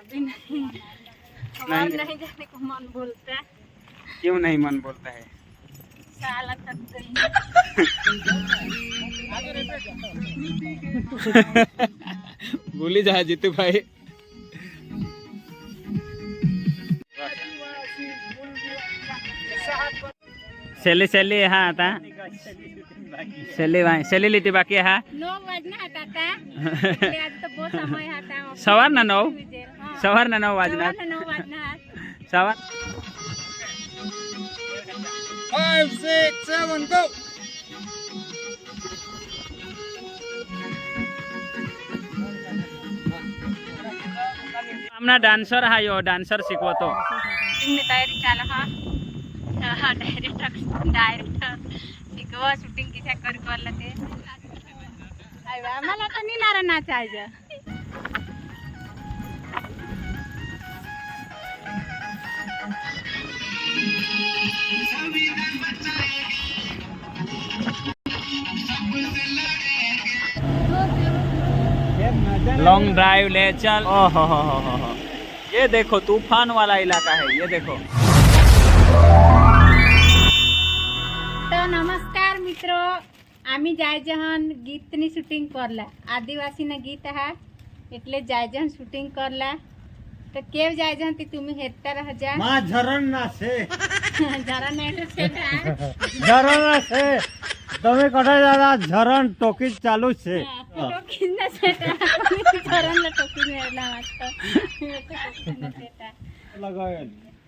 अभी नहीं। नहीं। नहीं। जाने को मन बोलता है। क्यों नहीं मन बोलता है? साला थक गई जा जीतू भाई। सेली सेली हा आता। सेली भाई सेलिलिटी बाकी हा नौ वाजना आता था आज तो बहुत समय आता है सवार ना? ना नऊ वाजणार सवार नौ वाजना है सवार Five, six, seven, go! आमना डान्सर हा यो डान्सर शिकवतो शूटिंग तयारी चालू हा डायरेक्टर डायरेक्टर शिकवा शूटिंग किशा कर करला ते अरे वा, मला तर लॉन्ग ड्राइव ले चल ओ हो हो हो हो हो ये देखो तूफान वाला इलाका है ये देखो તો નમસ્કાર મિત્રો આમી જાયજહન ગીતની શૂટિંગ કરલા આદિવાસીના ગીત હા એટલે જાયજહન શૂટિંગ કરલા તો કેવ જાયજહન તી તુમી હેરતા રહજા માં ઝરણ ના છે જરા નહીં તો છેટા ઝરણ છે. તમે કઢાઈ દાદા ઝરણ ટોકી ચાલુ છે. લગાવેલ.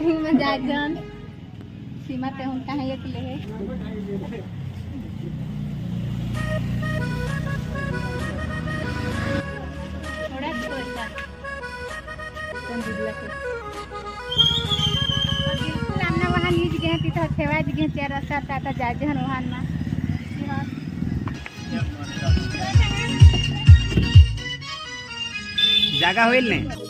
शूटिंग में जायजन सीमा ते हम कहाँ एक ले थोड़ा थोड़ा कोण दिदला के घ्या चार असतात आता जायचं वाहन ना नाही.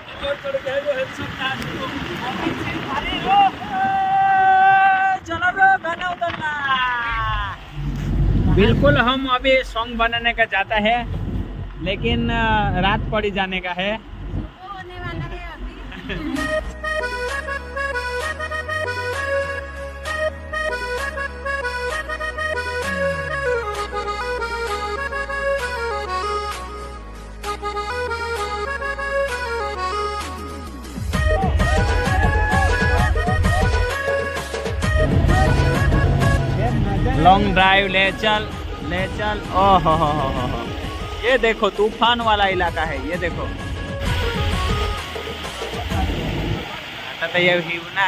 बिल्कुल हम अभी सॉन्ग बनाने का जाता है लेकिन रात पड़ी जाने का है। होने वाला है अभी। लॉन्ग ड्राइव ले चल ले चल। ओ हो हो हो हो ये देखो, तूफ़ान वाला इलाका है, ये देखो। आता तो ये हिवना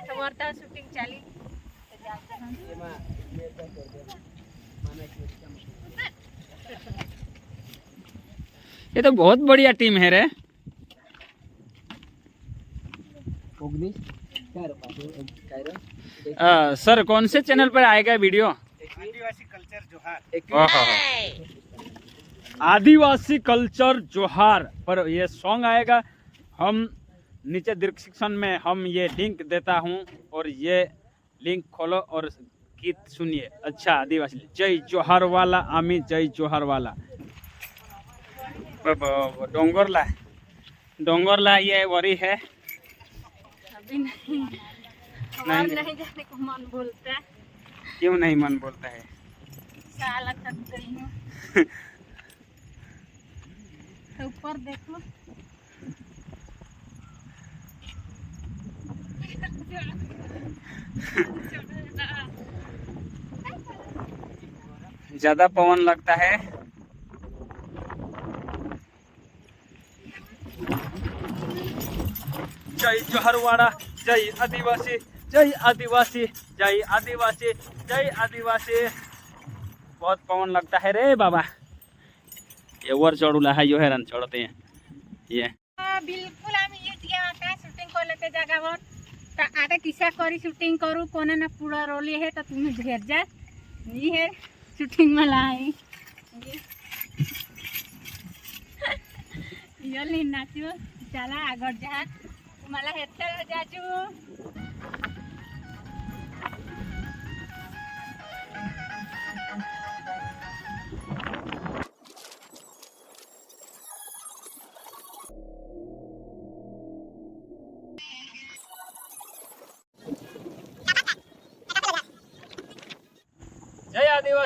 છે હન કરતો વર્તા શૂટિંગ ચાલી તો જાય છે હન ये तो बहुत बढ़िया टीम है रे अ, सर कौन से चैनल पर आएगा वीडियो आदिवासी कल्चर जोहार आदिवासी कल्चर जोहार पर ये सॉन्ग आएगा हम नीचे डिस्क्रिप्शन में हम ये लिंक देता हूँ और ये लिंक खोलो और गीत सुनिए। अच्छा आदिवासी। जय जोहार वाला आमी जय जोहार वाला डोंगरला डोंगरला ये वरी है। अभी नहीं। नहीं। नहीं जाने को मन बोलता है। क्यों नहीं मन बोलता है? साला थक गई हूँ। ऊपर देखो। ज़्यादा पवन लगता है। जय जोहरवाड़ा, जय आदिवासी जय आदिवासी जय आदिवासी जय आदिवासी। बहुत पवन लगता है रे बाबा। ये वर चढ़ूला है, यो हैरान चढ़ते हैं। ये। हाँ, बिल्कुल हम ये शूटिंग कर लेते जगह તો આટે કિસ્સા કરી શૂટિંગ કરું કોને ના પૂરા રોલી હે તો તું ઘેર જા. જી હે શૂટિંગમાં લાવી યલી નાચ્યો ચાલા આગળ જા. મારા હેતર જાજુ.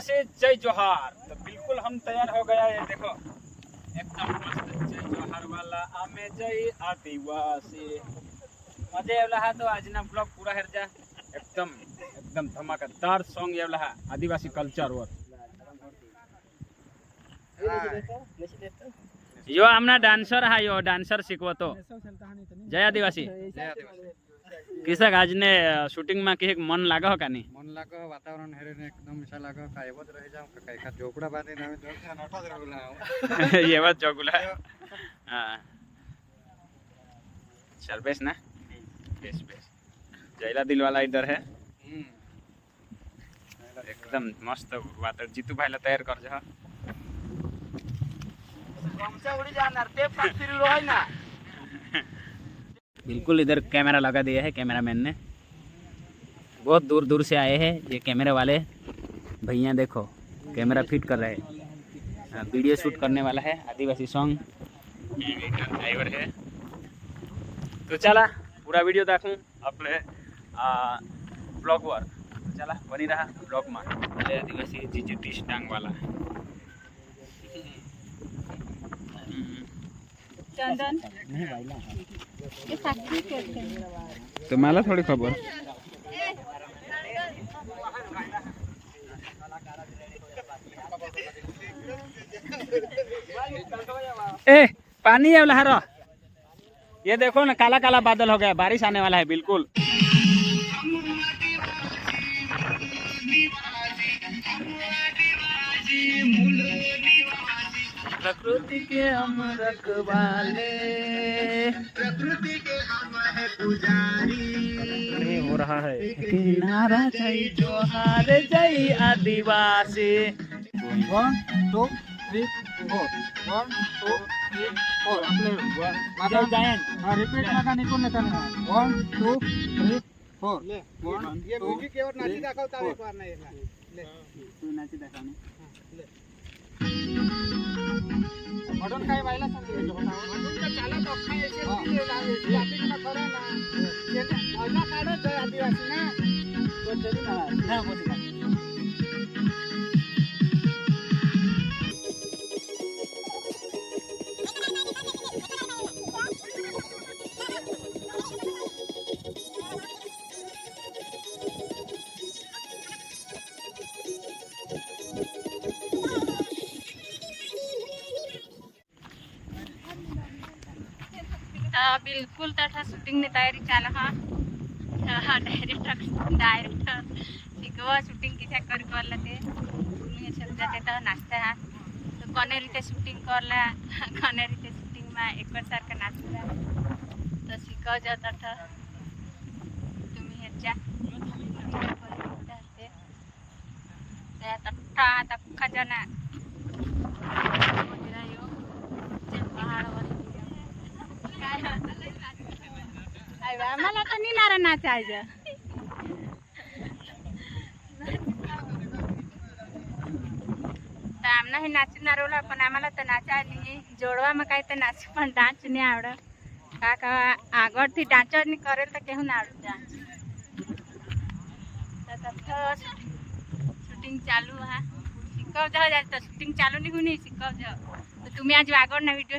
जय आदिवासी जय जोहार। तो बिल्कुल हम तैयार हो गया ये देखो। एकदम मस्त जय जोहार वाला आमे जय आदिवासी। मज़ा येवला हा तो आजना ब्लॉग पूरा हेर जा। एकदम एकदम धमाकेदार सॉन्ग येवला हा आदिवासी कल्चर वर यो आमना डान्सर हा यो डान्सर शिकवतो जय आदिवासी। किसक आज ने शूटिंग में कि मन लगा हो का नहीं? लाग वातावरण हेरेने एकदम ईसा लाग काय होत रही जाऊ का काय का झोपडा बांधीने आम्ही दोन जण नटत राहू ये बात चौगुला हाँ चल बेस ना बेस बेस जैला दिल वाला इधर है एकदम मस्त वातावरण जीतू भाईला तयार कर जा बिल्कुल इधर कैमरा लगा दिया है कैमरामैन ने बहुत दूर दूर से आए हैं ये कैमरे वाले। भैया देखो कैमरा फिट कर रहे हैं। वीडियो शूट करने वाला है आदिवासी सॉन्ग। ड्राइवर है। तो चला पूरा वीडियो देखूँ अपने ब्लॉग वर तो चला बनी रहा ब्लॉग में। आदिवासी जीजी टी टांग वाला। हम्म, चंदन ये साक्षी करते तो मला थोडी खबर। ए, पानी है लहर ये देखो ना, काला काला बादल हो गया, बारिश आने वाला है, बिल्कुल। प्रकृति के हम रखवाले। नहीं हो रहा है। किनारा जय जोहार, जय आदिवासी। One two three four one two three four आपले जय जयंत हाँ रिपीट नका निघून येतात ना one two three four one two नाची दाखवता एक बार नाही म्हणून काय व्हायला सांगितलं म्हणून तर चालत अख्खा येशील ना खरं ना आदिवासी ना बिल्कुल तथा शूटिंग ने तयारी चाल हा डायरेक्ट डायरेक्ट शिकव शूटिंग कित्याक कर करला ते समजा ते तर नाचता हा रीते शूटिंग करला कोणे रीते शूटिंग मा एकसारखं नाचला तर शिकव जा तथा तुम्ही ह्याच्या तट्टा तक्का जना आम्हाला तर निनारा नाचायचं तर आम्हाला हे नाचून नारवलं पण आम्हाला तर नाचा नाही જોડવામાં કાંઈ તો નાચું પણ ડાન્સ નહીં આવડે કાકા આગળથી ડાન્સ જ નહીં કરેલ તો કેવું ના આવડે ડાન્સ શૂટિંગ ચાલू हा शिकवजा हजार तर शूटिंग चालू नाही होणी शिकवजा तर तुम्ही आज वागडना व्हिडिओ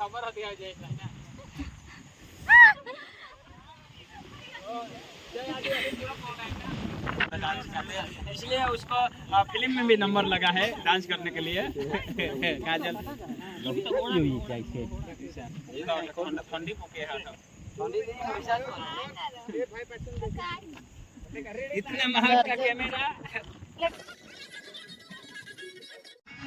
खबर होती है जय हैं इसलिए उसको फ़िल्म में भी नंबर लगा है डांस करने के लिए। काजल।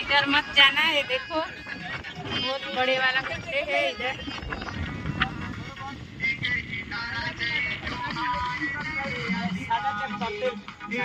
इधर मत जाना है देखो। बहुत बड़े वाला कचरे है इधर। ये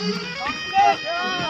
やった!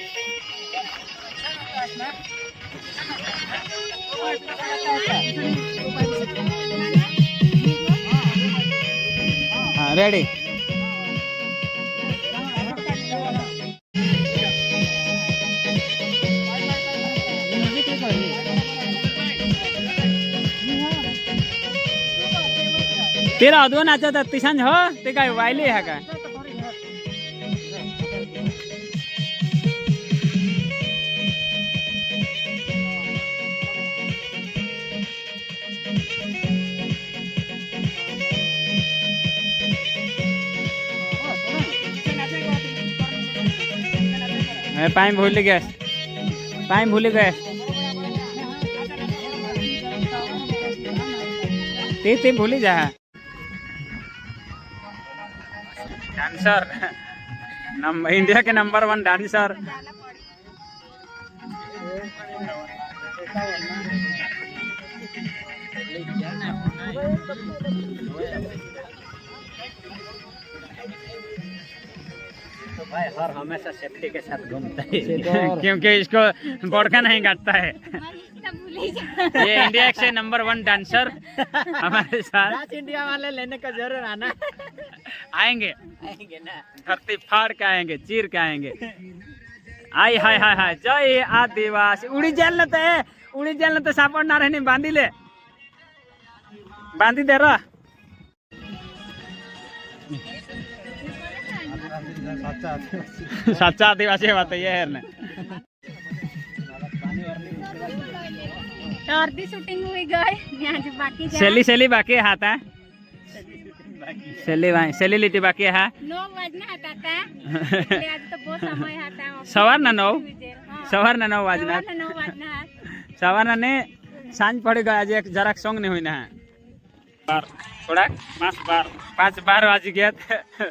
तेरा अदवं नाचत तिशांज हो ते काय वायली हा काय ए, पाणी भुली गॅस पाणी भुली गॅस ते ते भूली जा। डांसर नम, इंडिया के नंबर वन डांसर भाई हर हमेशा सेफ्टी के साथ घूमता है। क्योंकि इसको बोड़का नहीं काटता है। ये इंडिया से नंबर वन डांसर हमारे साथ। इंडिया वाले लेने का ज़रूर आना। आएँगे। आएँगे ना। धरती फाड़ के आएँगे चीर के आएँगे। आई हाय हाय हाय। जय आदिवासी। उड़ी जाल न ते उड़ी जाल न ते सापड़ ना रहनी बांधी ले। बांधी दे रहा। सच्चा आदिवासी बात ये है ने अर्धी शूटिंग हुई गई मी आज बाकी जा सेली सेली बाकी है हाथ है सेली भाई सेली लिटी बाकी है नऊ वाजना हात आता એટલે आज तो बहुत समय हाता सवार ना नऊ हाँ, सवार ना नऊ वाजना સવારના નવ વાજના હાથ સવારના ને સાંજ પડી ગયા આજે એક જરાક સોંગ નહીં હોય ને બાર થોડાક પાંચ બાર પાંચ બાર વાગી ગયા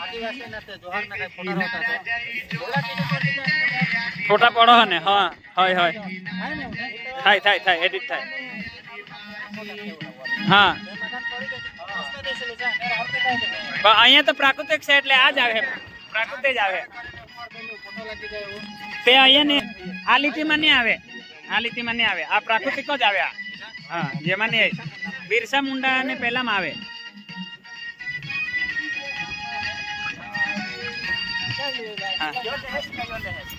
आदिवासी ना ते जोहार ना काय फ़ोटो होता ફોટા પડો ને હા હોય હોય થાય થાય થાય એડિટ થાય હા પણ અહીંયા તો પ્રાકૃતિક છે એટલે આ જ આવે પ્રાકૃતિક જ આવે ફોટો લાગી જાય એવું તે અહીંયા ને આ લીટીમાં નહીં આવે આ લીટીમાં નહીં આવે આ પ્રાકૃતિક જ આવે આ હા જેમાં નહીં આવે બિરસા મુંડા ને પહેલામાં આવે હા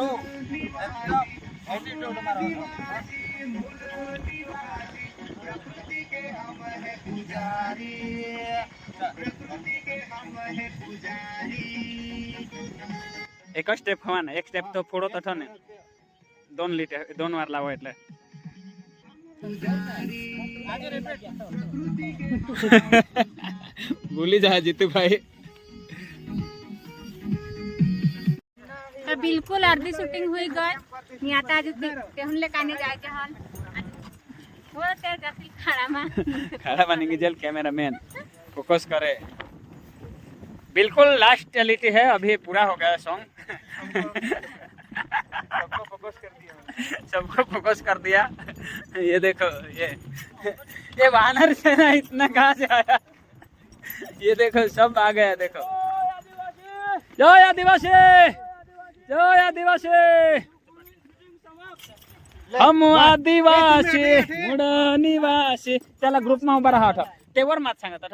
હતો એટીટ્યુડ મારો એક જ સ્ટેપ હવાને એક સ્ટેપ તો ફોડો તો થને દોન લીટર દોન વાર લાવો એટલે ભૂલી જા જીતુભાઈ तो बिल्कुल अर्धी शूटिंग हुई गई मी आता आज तेहून ले काने हो? ते खड़ा मा खड़ा बनेंगे जल कैमरामैन। फोकस करे। बिल्कुल लास्ट क्वालिटी है अभी पूरा हो गया सॉन्ग सबको फोकस कर दिया। सबको फोकस कर दिया। ये देखो ये। ये वानर से ना इतना कहाँ से आया? ये देखो सब आ गया देखो। जय आदिवासी! जय आदिवासी। हम आदिवासी निवासी। त्याला ग्रुप मा उभा राहा तेवर मात सांगत अठ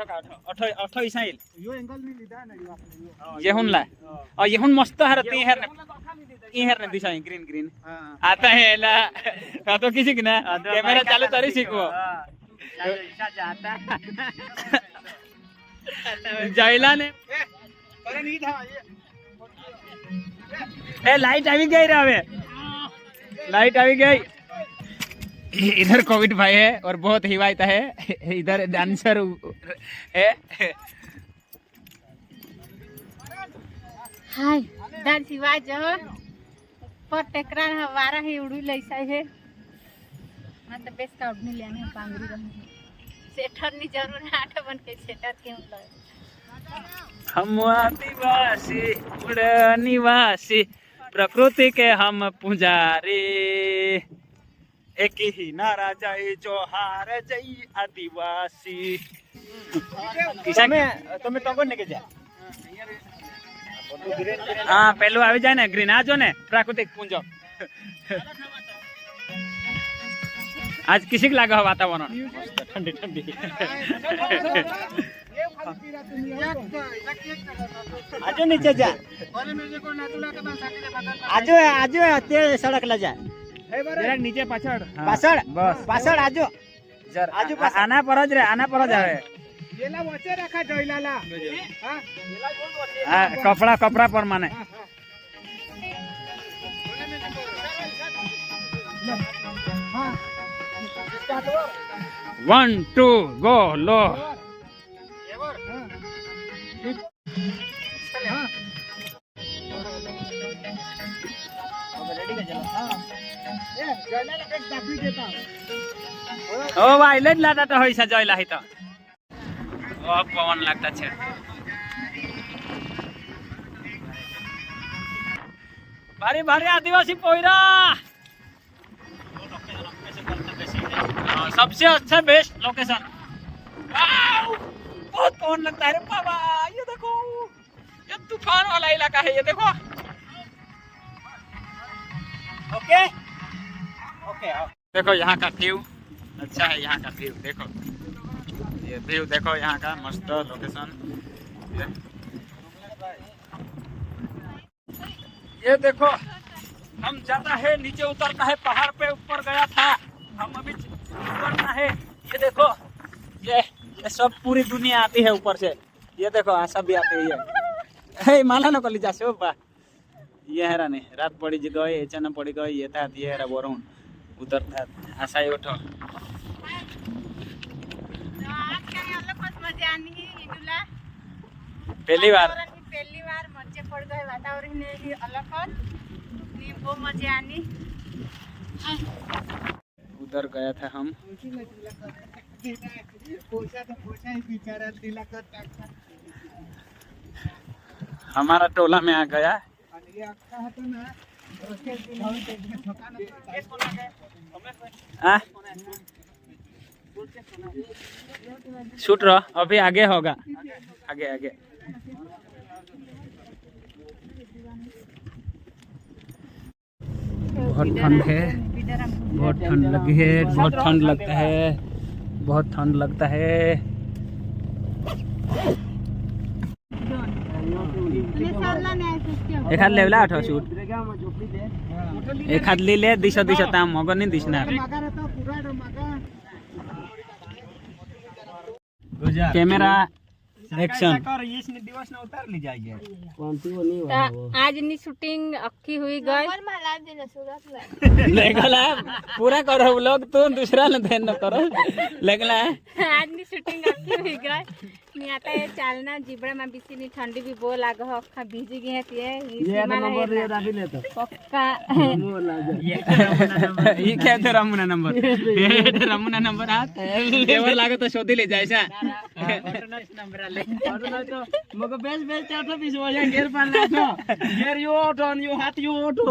अठ अठ इसाईल येहून ला। येहून मस्त हर ती हर इहर ने दिशा ग्रीन ग्रीन आता है ला तो किसी की ना कैमरा चालू तरी शिकवो. जायला ने अरे नहीं था ये ए लाइट આવી ગઈ રે હવે लाइट આવી ગઈ इधर कोविड भाई है और बहुत हिवायत है इधर डांसर है हाय दान सिवाय जह पर टेकरा हवारा है उड़ी लैसा है मैं तो बेस का उड़ने लेने पांगरी रही सेठर नहीं जरूर है आठ बन के सेठर क्यों लगे हम आदिवासी उड़ निवासी प्रकृति के हम पुजारी एक ही नारा जय जोहार जय आदिवासी તમે તમે તો કોને કે જા હા પેલું આવી જાય ને ગ્રીન આ જો ને પ્રાકૃતિક પૂંજો આજ કિસી લાગે હો વાતાવરણ ઠંડી ઠંડી आजो नीचे जा आजो आजो ते सड़क ला जा જરાક નીચે પાછળ પાછળ બસ પાછળ આજો જર આજુ આ- આના પર જ રે આના પર જ આવે એલા વચ્ચે રાખા જઈલાલા હા આ કપડા કપડા પર માને હા સ્ટાર્ટ ઓર વન ટુ ગો લો ও ভাই, লেট লাটাটা হইছে, জয় লাহিত ও পবন লাগতাছে। ভারী ভারী আদিবাসী পয়রা। सबसे अच्छा बेस्ट लोकेशन बहुत कौन लगता है रे बाबा तूफ़ान वाला इलाका है ये, देखो। ओके? ओके देखो यहाँ का व्यू अच्छा है यहाँ का व्यू देखो। ये व्यू देखो यहाँ का, मस्त लोकेशन ये देखो, हम जाता है, नीचे उतरता है, पहाड़ पे ऊपर गया था। हम अभी उतरना है, ये देखो। ये ये सब पूरी दुनिया आती है ऊपर से। ये देखो आशा भी आती है ये हे माला नको लीजा से बा ये हेरा नहीं रात पड़ी जी गई अचानक पड़ी गई ये था ये हेरा बोरून उतरता आशा ही उठो आज काय अलग मत मज़ा आनी इडुला पहली बार वातावरण ही पहली बार मज़े पड़ गए वातावरण ने ही अलग हत नी वो मज़े आनी उधर गया था हम पोषा तो पोषा ही बिचारा दिला कर टाकता हमारा टोला में आ गया? शूट रहो, अभी आगे होगा। आगे आगे। बहुत ठंड है, बहुत ठंड लगी है, बहुत ठंड लगता है, बहुत ठंड लगता है। एखाद लेवला आठव शूट एखाद लिहिले दिसत दिसत मग नाही दिसणार कॅमेरा एक्शन। कर इसने दिवस ने उतार ली जाइए तो आज नी शूटिंग अक्की हुई गई लेगला पूरा करो व्लॉग तू दुसरा न देन करो। लेगला आज नी शूटिंग अक्की हुई गई मी आता हे चालना जिबड़ा में बिसी नी ठंडी भी बो लाग हो अख्खा भीजी तिये ही सीमा रहे राखी ले तो पक्का ये क्या थे रमुना नंबर ये रमुना नंबर हाथ लेवर लागत तो शोधी ले जायचा मग बेस बेस चार बीस वजह गेर पार ना तो गेर यो ऑटो यो हाथ यो ऑटो